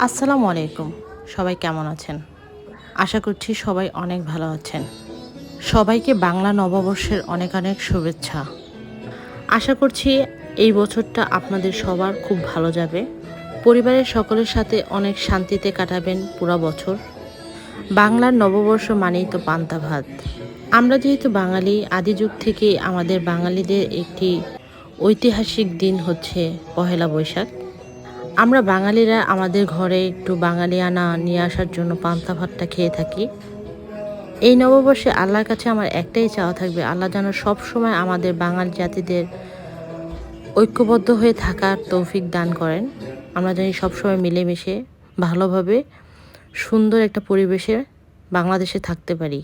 আসসালামু আলাইকুম। সবাই কেমন আছেন? আশা করছি সবাই অনেক ভালো আছেন। সবাইকে বাংলা নববর্ষের অনেক অনেক শুভেচ্ছা। আশা করছি এই বছরটা আপনাদের সবার খুব ভালো যাবে। পরিবারের সকলের সাথে অনেক শান্তিতে কাটাবেন পুরো বছর। বাংলার নববর্ষ মানেই তো পান্তা ভাত। আমরা যেহেতু বাঙালি, আদি যুগ থেকে আমাদের বাঙালিদের একটি ঐতিহাসিক দিন হচ্ছে পহেলা বৈশাখ। আমরা বাঙালিরা আমাদের ঘরে একটু বাঙালিয়ানা নিয়ে আসার জন্য পান্তা ভাতটা খেয়ে থাকি। এই নববর্ষে আল্লাহর কাছে আমার একটাই চাওয়া থাকবে, আল্লাহ যেন সবসময় আমাদের বাঙালি জাতিদের ঐক্যবদ্ধ হয়ে থাকার তৌফিক দান করেন। আমরা জানি সবসময় মিলেমিশে, ভালোভাবে, সুন্দর একটা পরিবেশে বাংলাদেশে থাকতে পারি।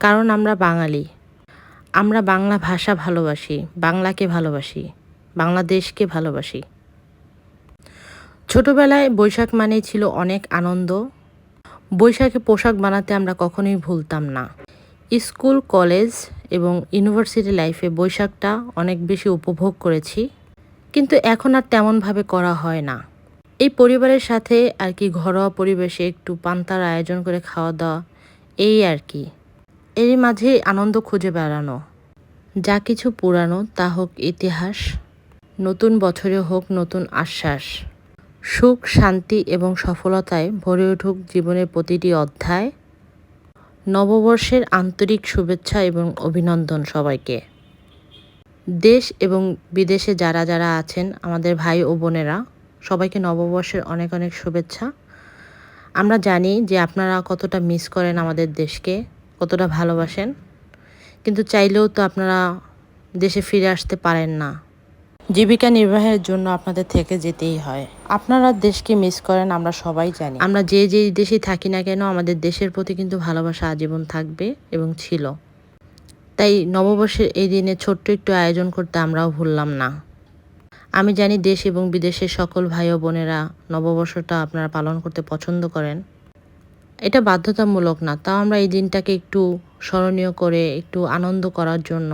কারণ আমরা বাঙালি। আমরা বাংলা ভাষা ভালোবাসি, বাংলাকে ভালোবাসি, বাংলাদেশকে ভালোবাসি। ছোটবেলায় বৈশাখ মানেই ছিল অনেক আনন্দ। বৈশাখে পোশাক বানাতে আমরা কখনোই ভুলতাম না। স্কুল, কলেজ এবং ইউনিভার্সিটি লাইফে বৈশাখটা অনেক বেশি উপভোগ করেছি। কিন্তু এখন আর তেমনভাবে করা হয় না। এই পরিবারের সাথে আর কি ঘরোয়া পরিবেশে একটু পান্তার আয়োজন করে খাওয়া দাওয়া এই আর কি। এরই মাঝে আনন্দ খুঁজে বেড়ানো। যা কিছু পুরানো তা হোক ইতিহাস, নতুন বছরে হোক নতুন আশ্বাস। সুখ, শান্তি এবং সফলতায় ভরে উঠুক জীবনের প্রতিটি অধ্যায়। নববর্ষের আন্তরিক শুভেচ্ছা এবং অভিনন্দন সবাইকে। দেশ এবং বিদেশে যারা যারা আছেন, আমাদের ভাই ও বোনেরা, সবাইকে নববর্ষের অনেক অনেক শুভেচ্ছা। আমরা জানি যে আপনারা কতটা মিস করেন আমাদের দেশকে, কতটা ভালোবাসেন। কিন্তু চাইলেও তো আপনারা দেশে ফিরে আসতে পারেন না। জীবিকা নির্বাহের জন্য আপনাদের থেকে যেতেই হয়। আপনারা দেশকে মিস করেন, আমরা সবাই জানি। আমরা যে যে দেশে থাকি না কেন, আমাদের দেশের প্রতি কিন্তু ভালোবাসা আজীবন থাকবে এবং ছিল। তাই নববর্ষের এই দিনে ছোট্ট একটু আয়োজন করতে আমরাও ভুললাম না। আমি জানি দেশ এবং বিদেশের সকল ভাই ও বোনেরা নববর্ষটা আপনারা পালন করতে পছন্দ করেন। এটা বাধ্যতামূলক না, তাও আমরা এই দিনটাকে একটু স্মরণীয় করে, একটু আনন্দ করার জন্য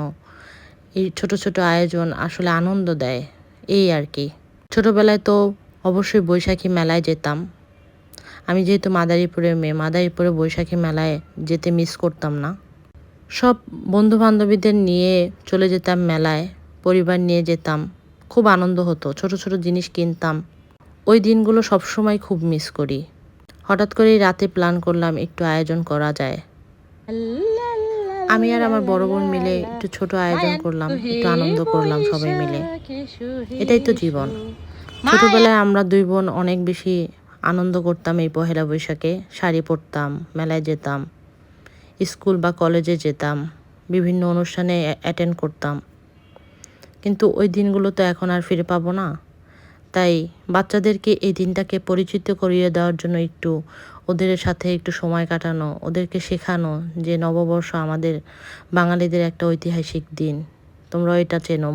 এই ছোট ছোট আয়োজন আসলে আনন্দ দেয়, এই আর কি। ছোটোবেলায় তো অবশ্যই বৈশাখী মেলায় যেতাম। আমি যেহেতু মাদারীপুরের মেয়ে, মাদারীপুরে বৈশাখী মেলায় যেতে মিস করতাম না। সব বন্ধু বান্ধবীদের নিয়ে চলে যেতাম মেলায়, পরিবার নিয়ে যেতাম। খুব আনন্দ হতো, ছোট ছোট জিনিস কিনতাম। ওই দিনগুলো সবসময় খুব মিস করি। হঠাৎ করেই রাতে প্ল্যান করলাম একটু আয়োজন করা যায়। আমি আর আমার বড় বোন মিলে একটু ছোট আয়োজন করলাম, একটু আনন্দ করলাম সবাই মিলে। এটাই তো জীবন। ছোটবেলায় আমরা দুই বোন অনেক বেশি আনন্দ করতাম এই পহেলা বৈশাখে। শাড়ি পরতাম, মেলায় যেতাম, স্কুল বা কলেজে যেতাম, বিভিন্ন অনুষ্ঠানে অ্যাটেন্ড করতাম। কিন্তু ওই দিনগুলো তো এখন আর ফিরে পাবো না। তাই বাচ্চাদেরকে এই দিনটাকে পরিচিত করিয়ে দেওয়ার জন্য একটু ওদের সাথে একটু সময় কাটানো, ওদেরকে শেখানো যে নববর্ষ আমাদের বাঙালিদের একটা ঐতিহাসিক দিন। তোমরা এটা চেনো।